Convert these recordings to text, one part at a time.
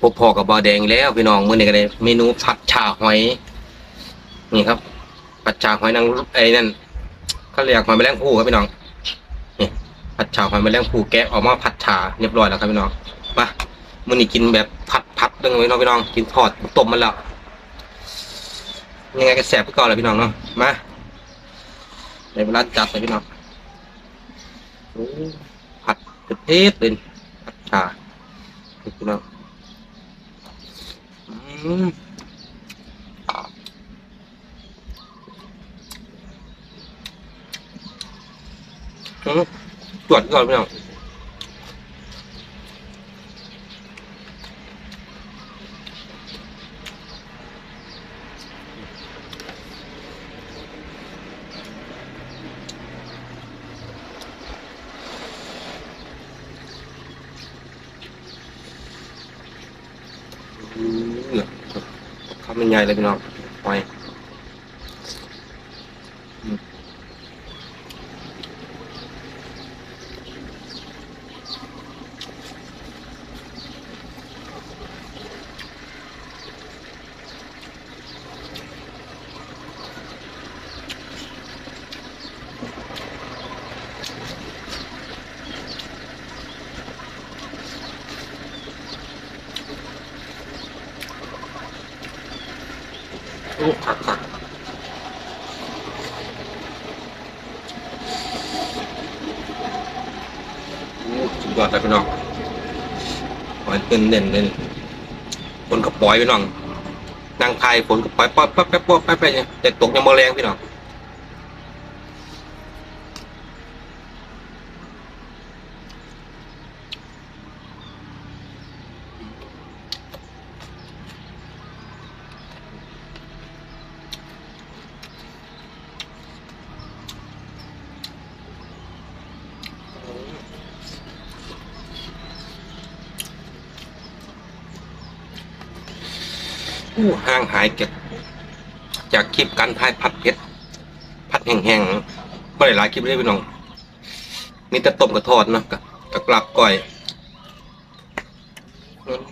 พบพอกับบาแดงแล้วพี่น้องมื้อนี้ก็ได้เมนูผัดชาหอยนี่ครับผัดชาหอยนางไอ้นั่นเขาเรียกหอยแมลงภู่ครับพี่น้องนี่ผัดชาหอยแมลงภู่แกะออกมาผัดชาเรียบร้อยแล้วครับพี่น้องมามื้อนี้กินแบบผัดผัดด้งพี่น้องพี่น้องกินทอดต้มมันแล้วยังไงก็แซ่บพี่ก่อนเลยพี่น้องเนาะมาในเวลาจัดเลยพี่น้องผัดเผ็ดเลยผัดชาพี่น้อง อืมอืมตรว จก่อนพี่น้องอืมเนี่ยคำมันใหญ่เลยพี่น้องหอยอืม โอ้ขักขักโอ้ สุดยอดเลยพี่น้องหอยเต้นเน่นเลยฝนกับปล่อยพี่น้องนั่งพายฝนกับปล่อยป๊อปป๊อปแป๊บป๊อปแป๊บไปเนี่ยแต่ตกยังมาแรงพี่น้อง อู้ห่างหายเก็บจากคลิปการพายผัดเผ็ดผัดแห้งๆไม่ได้หลายคลิปเลยพี่น้อง มีแต่ต้มกับทอดเนาะกับกับกลับก่อยอืม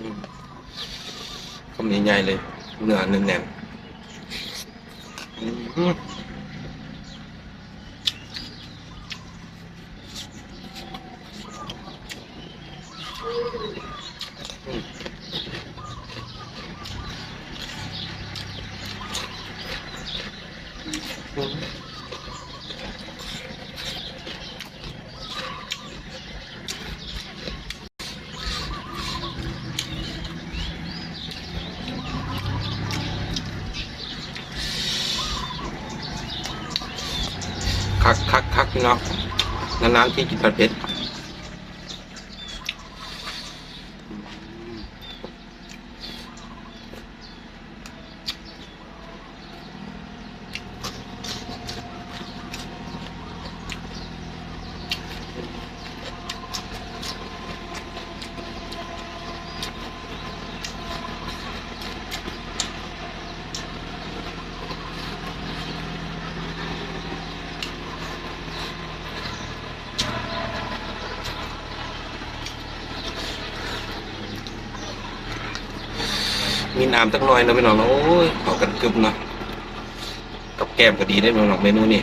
อืมคำ ใหญ่ๆเลย เนื้อแน่นๆอืมคักคักคัก พี่น้องนานๆที่กินผัดเผ็ด มีน้ำสักหน่อยนะพี่น้องเนาะโอ้ยขอกันกึบเนาะกับแก้มก็ดีได้พี่น้องเมนูนี้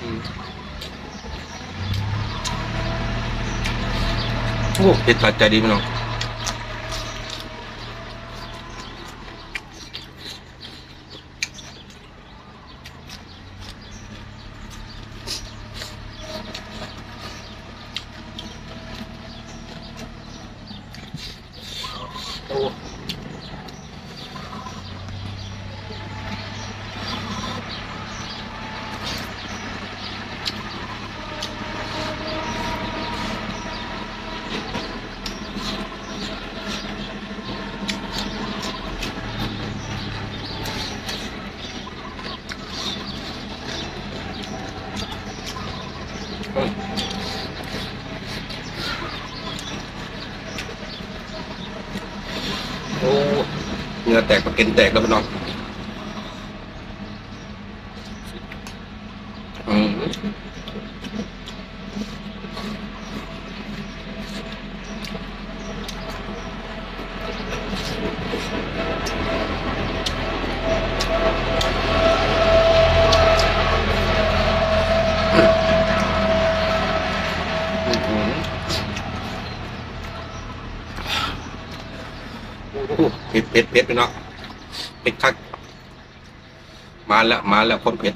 โอ้เผ็ดขาดใจดีพี่น้อง โอ้เหงื่อแตกประเก็นแตกแล้วพี่น้องอืม อื้อหือโอ้โเผ็ดเผ็ดไปเนาะเผ็ดคักมาแล้วมาแล้วคนเผ็ด